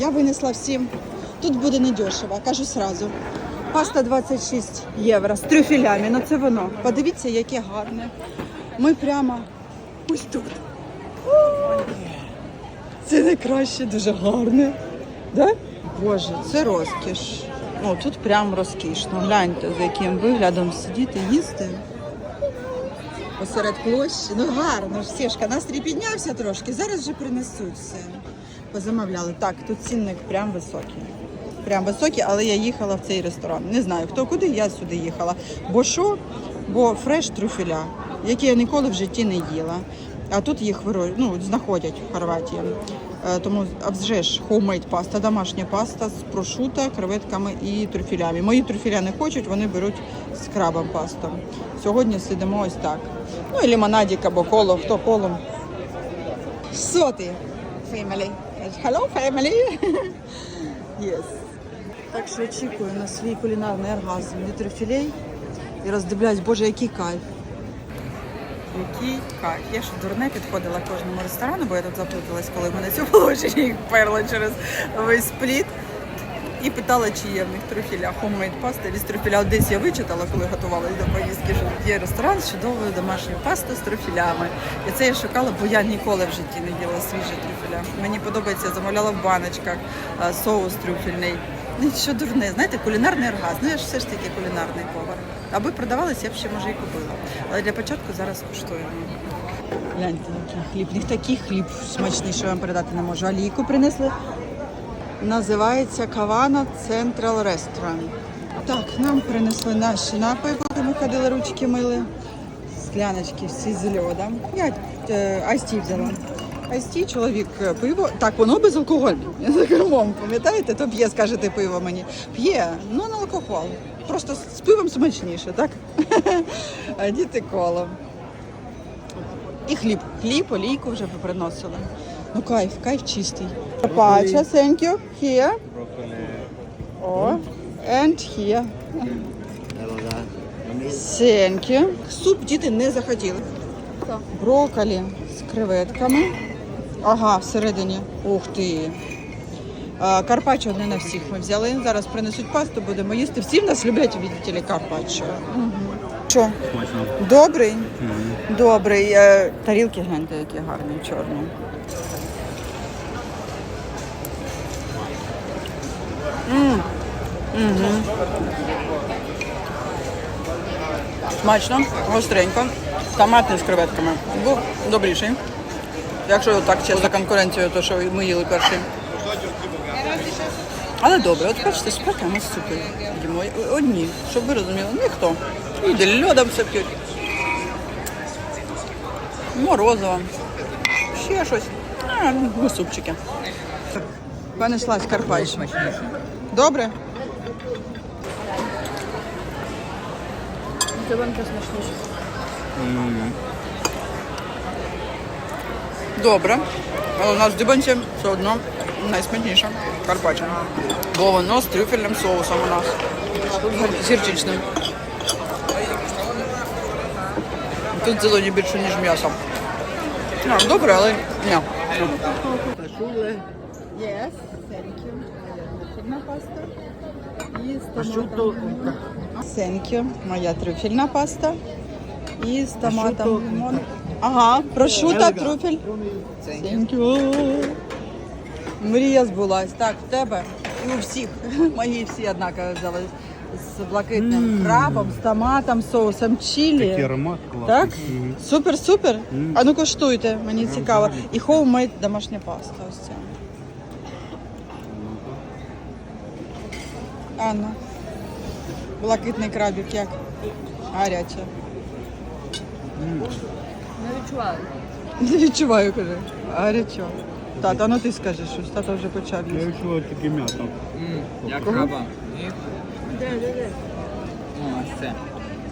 Я винесла всім. Тут буде недешево, кажу сразу. Паста 26 євро з трюфелями, ну це воно. Подивіться, яке гарне. Ми прямо ось тут. О, Це найкраще, дуже гарне. Да? Боже, це розкіш. Ну, тут прям розкішно. Гляньте, за яким виглядом сидіти, їсти. Посеред площі. Ну гарно ж, Сєшка, настрій піднявся трошки. Зараз же принесуть все. Позамовляли. Так, тут цінник прям високий. Прям високий, але я їхала в цей ресторан. Не знаю хто куди, я сюди їхала. Бо що? Бо фреш трюфеля, які я ніколи в житті не їла. А тут їх ну, знаходять в Хорватії. Е, Тому а вже ж homemade паста, домашня паста з прошута, креветками і трюфелями. Мої трюфеля не хочуть, вони беруть з крабом пасту. Сьогодні сидимо ось так. Ну і лимонадик або коло, хто колом. Що ти? Hello, family. yes. Так що очікую на свій кулінарний оргазм від і роздивляюсь, боже, який кайф. Який кайф. Я ж дурне підходила кожному ресторану, бо я тут заплуталась, коли в мене цю положення їх перла через весь пліт. І питала, чи є в них трюфеля homemade паста чи з трюфеля. Десь я вичитала, коли готувалась до поїздки, що є ресторан з чудовою домашньою пастою з трюфелями. І це я шукала, бо я ніколи в житті не їла свіжі трюфеля. Мені подобається, замовляла в баночках соус трюфельний. Ну, що дурне, знаєте, кулінарний оргазм. Ну я ж все ж таки кулінарний повар. Аби продавалися, я б ще може і купила. Але для початку зараз куштуємо. Гляньте, який хліб. Них такий хліб смачний, що вам передати не можу. Алійку принесли. Називається Кавана Central Restaurant. Так, нам принесли наші напої, поки ми ходили, ручки мили. Скляночки всі з льодом. Я е, айсті взяла. Айсті, чоловік е, пиво. Так, воно безалкогольне. За кермом, пам'ятаєте? То п'є, скажете, пиво мені. П'є, ну на алкоголь. Просто з пивом смачніше, так? А діти коло. І хліб. Хліб, олійку вже приносили. Ну кайф, кайф чистий. Пача, thank you. Here. О, and here. Thank you. Суп діти не захотіли. Брокколі з креветками. Ага, всередині. Ух ти. Карпаччо не на всіх ми взяли. Зараз принесуть пасту, будемо їсти. Всі в нас люблять відділі карпаччо. Мгм. Що? Добрий? Добрий. Е, Тарілки гляньте, які гарні, чорні. М. Смачно, гостренько. Томатний з креветками. Був добріший. Якщо так чесно конкуренцію, то що ми їли перший. Але добре, от бачите, спека ми супи їмо. Одні, щоб ви розуміли, ніхто. Люди льодом все п'ють. Морозиво. Ще щось. А, ну, супчики. Понеслась Карпаччо. Добре? Добре. Але у нас в Дибанці все одно найсмачніше Карпаччо. Бо воно з трюфельним соусом у нас. Гар- гірчичним. Тут зелені більше, ніж м'ясо. Добре, але ні. Yes. Трюфельна паста. І з томатом. You. Моя трюфельна паста. І з томатом лимон. Ага, прошута, трюфель. Thank. Мрія збулась. Так, в тебе і у всіх. Мої всі однаково взяли з блакитним крабом, з томатом, соусом чилі. Такий аромат класний. Так? Мгм. Супер, супер. А ну коштуйте, мені цікаво. І хоумейд домашня паста. Ось ця. Анна. Блакитний крабик як? Гаряче. Не відчуваю. Не відчуваю, каже. Гарячо. Тата, ну ти скажи щось, тата вже почав Я їсти. відчуваю таке м'ясо. Як краба. І... Де, де, де? Ну, ось це.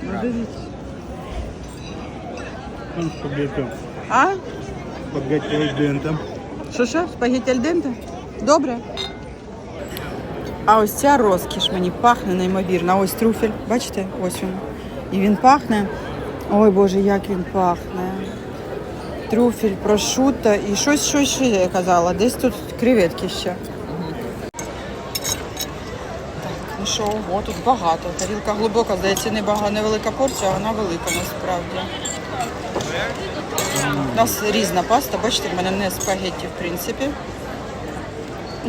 Ну, дивіться. Там спагетті. А? Спагетті альденте. Що що? Спагетті альденте? Добре. А ось ця розкіш мені пахне неймовірно. Ось трюфель, бачите, ось він. І він пахне. Ой Боже, як він пахне. Трюфель, прошута і щось, щось ще я казала. Десь тут креветки ще. Ну що ого, тут багато. Тарілка глибока, здається, не бага- невелика порція, а вона велика насправді. У нас різна паста, бачите, в мене не спагетті, в принципі.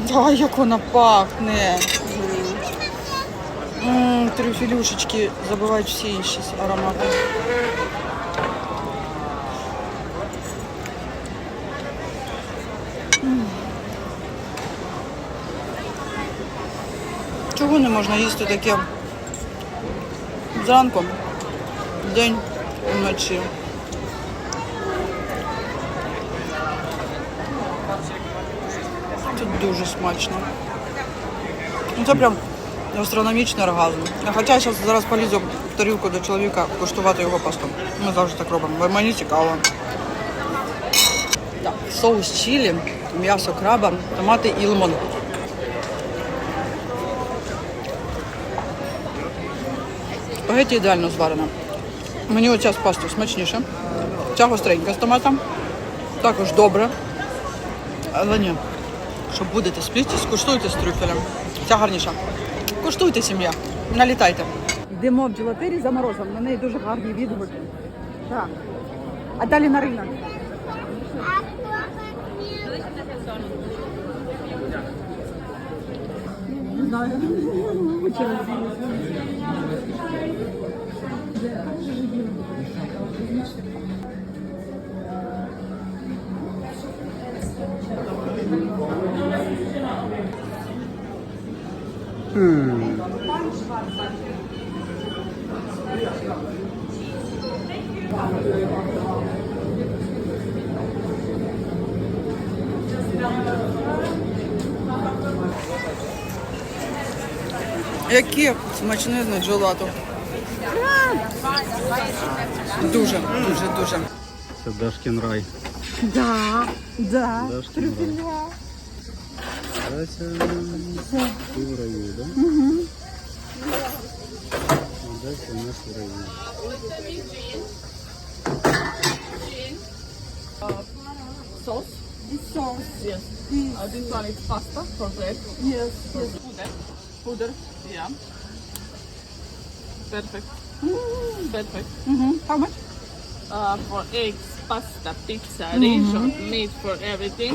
Да, як вона пахне. Трюфелюшечки забивають всі інші аромати. Чого не можна їсти таке зранку, день, вночі? Тут дуже смачно. Ну, Це прям гастрономічний оргазм. Хоча я щас- зараз полізу в тарілку до чоловіка куштувати його пасту. Ми завжди так робимо, мені цікаво. Так, соус чилі, м'ясо краба, томати і лимон. Спагетті ідеально зварена. Мені оця з пастою смачніше. Ця гостренька з томатом. Також добре. Але ні. Що будете спліти, скуштуйте з трюфелем. Ця гарніша. Куштуйте, сім'я. Налітайте. Йдемо в джелатері за морозом. На неї дуже гарні відгуки. Так. А далі на ринок. Не знаю. Яке смачне джелато. Дуже, дуже, дуже. Це Дашкін рай. Да, да. Дашкін рай. Дася, ти в раю, да? Угу. Дася у нас в раю. Sauce? This sauce. Yes. Uh, this one is pasta for bread. Yes. Yes. Puder. Puder. Yeah. Perfect. Perfect. Угу. How much? Uh, for eggs, pasta, pizza, risotto, meat for everything.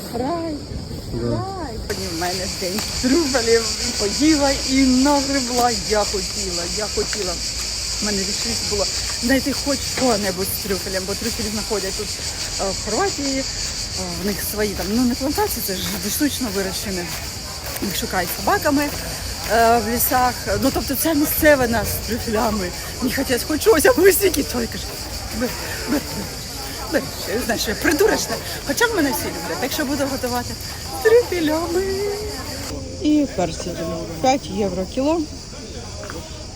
Рай. Да. Сьогодні в мене день трюфелів. Поїла і нагребла. Я хотіла, я хотіла. У мене рішність було знайти хоч що-небудь з трюфелем, бо трюфелі знаходять тут е, в Хорватії. Е, В них свої там, ну не плантації, це ж штучно вирощені. Їх шукають собаками е, в лісах. Ну тобто це місцеве нас з трюфелями. Мені хотілося хоч щось, а ви стільки той каже. Бери, знаєш, я придурочна. Хоча в мене всі люблять, так що буду готувати трюфелями. І перці 5 євро кіло.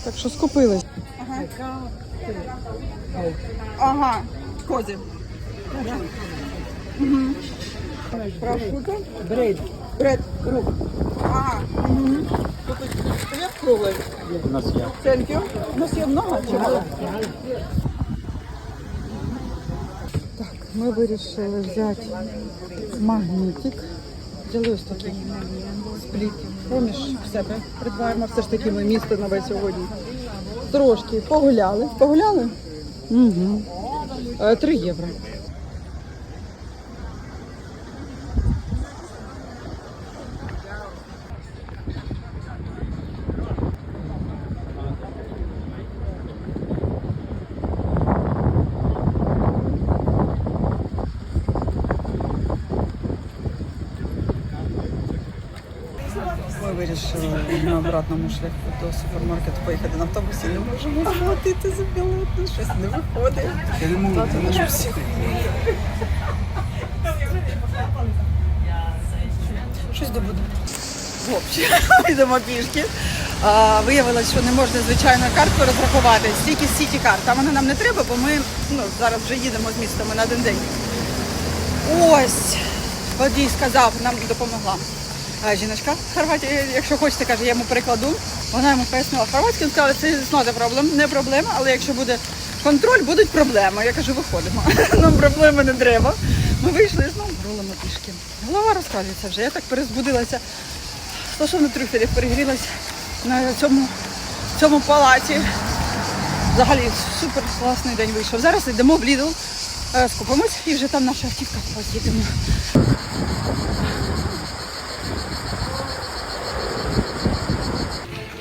Так що скупились. Ага. Ага, кози. Угу. Прошуто. Бред. Бред, рук. Ага. Угу. Тут хліб круглий. У нас є. Thank you. У нас є много чи мало? Так, ми вирішили взяти магнітик. Взяли ось такий спліт. Поміж себе придбаємо. Все ж таки ми місто нове сьогодні. Трошки погуляли. Погуляли? Угу. Три євро. Вирішили на обратному шляху до супермаркету поїхати на автобусі. Не можемо сплатити за білет, ну щось не виходить. Я не можу. Платимо ж всі. Щось добуде. В йдемо пішки. А, виявилось, що не можна звичайною карткою розрахувати, стільки сіті карт. Там вона нам не треба, бо ми ну, зараз вже їдемо з міста, ми на один день. Ось, водій сказав, нам допомогла. Жіночка Хорватії, якщо хочете, каже, я йому перекладу. Вона йому пояснила хорватською, сказала, це not a problem, не проблема, але якщо буде контроль, будуть проблеми. Я кажу, виходимо. Нам проблеми не треба. Ми вийшли знову рулимо пішки. Голова розказується вже. Я так перезбудилася. Стосовно трюфелів перегрілась на цьому, цьому палаці. Взагалі супер класний день вийшов. Зараз йдемо в Lidl, е, скупимось і вже там наша автівка. Ось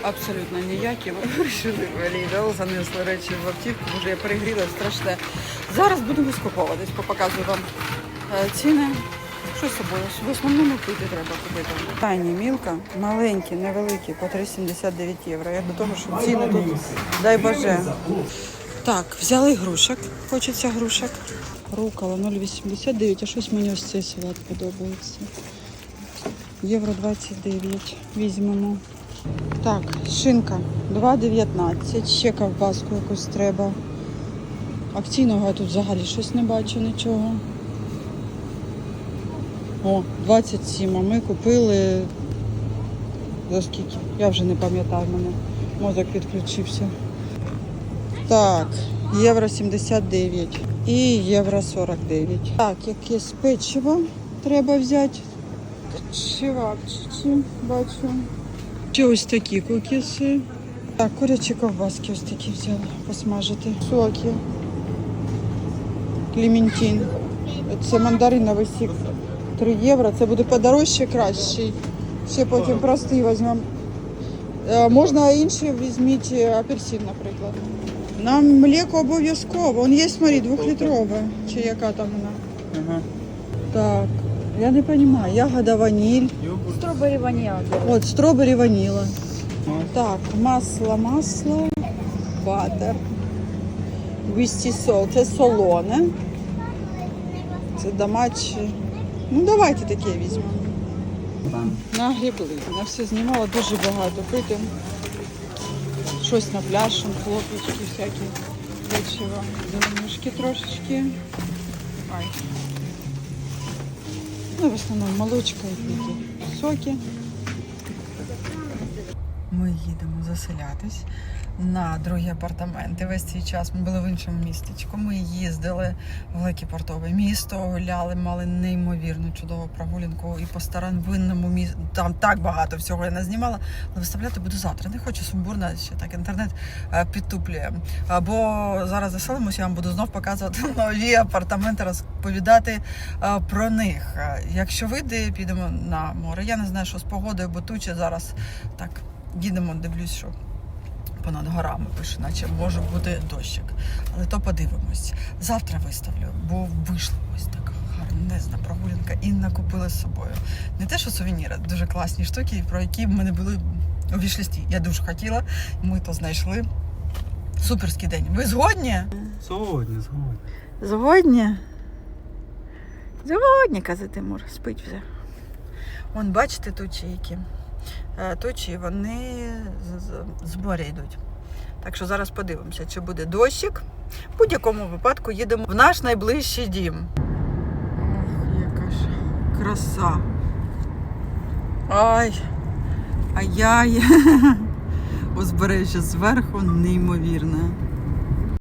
Абсолютно ніякі. Вирішили в занесли речі в автівку, вже я перегріла страшне. Зараз будемо скуповуватись, показую вам е, ціни. Що з собою? В основному пити треба купити. Тайні мілка, маленькі, невеликі, по 3,79 євро. Я до того, що ціни тут, дай Боже. Так, взяли грушок. Хочеться грушок. Рукола 0,89, а щось мені ось цей салат подобається. Євро 29 візьмемо. Так, шинка 2,19. Ще ковбаску якусь треба. Акційного я тут взагалі щось не бачу нічого. О, 27, а ми купили за скільки? Я вже не пам'ятаю мене. Мозок відключився. Так, євро 79 і євро 49. Так, якесь печиво треба взяти. Чевапчичі, бачу. Ще ось такі кукіси. Так, курячі ковбаски ось такі взяла посмажити. Соки. Клементин. Це мандариновий сік. 3 євро. Це буде подорожче кращий. Ще потім простий візьмемо. Е, Можна інші візьміть е, апельсин, наприклад. Нам млеко обов'язково. Вон є, смотри, двохлітрове. Чи яка там вона? Ага. Так. Я не розумію. Ягода ваніль. Стробері ваніла. От, стробері ваніла. Так, масло, масло, батер. 200 сол. Це солоне. Це домаче. Ну, давайте таке візьмемо. Нагрібли. Я все знімала дуже багато пити. Щось на пляж, хлопчики всякі печиво. Зеленушки трошечки. Ай. Ну, в основном молочка і соки. Ми їдемо заселятись на другі апартаменти. Весь цей час ми були в іншому містечку. Ми їздили в велике портове місто, гуляли, мали неймовірну чудову прогулянку і по старовинному місту. Там так багато всього я не знімала. Але виставляти буду завтра. Не хочу сумбурно, ще так інтернет е, підтуплює. Або зараз заселимося, я вам буду знов показувати нові апартаменти, розповідати е, про них. Е, Якщо вийде, підемо на море. Я не знаю, що з погодою, бо тучі зараз так їдемо, дивлюсь, що понад горами пише, наче може бути дощик. Але то подивимось. Завтра виставлю, бо вийшла ось така гарнезна прогулянка і накупила з собою. Не те, що сувеніри, дуже класні штуки, про які в мене були у вішлісті. Я дуже хотіла, ми то знайшли. Суперський день. Ви згодні? Сьогодні, сьогодні. Згодні? Згодні, каже Тимур, спить вже. Вон, бачите, тучі які. Е, Тучі, вони з- моря йдуть. Так що зараз подивимося, чи буде дощик. В будь-якому випадку їдемо в наш найближчий дім. Ох, яка ж краса. Ай, ай-яй. Узбережжя зверху неймовірне.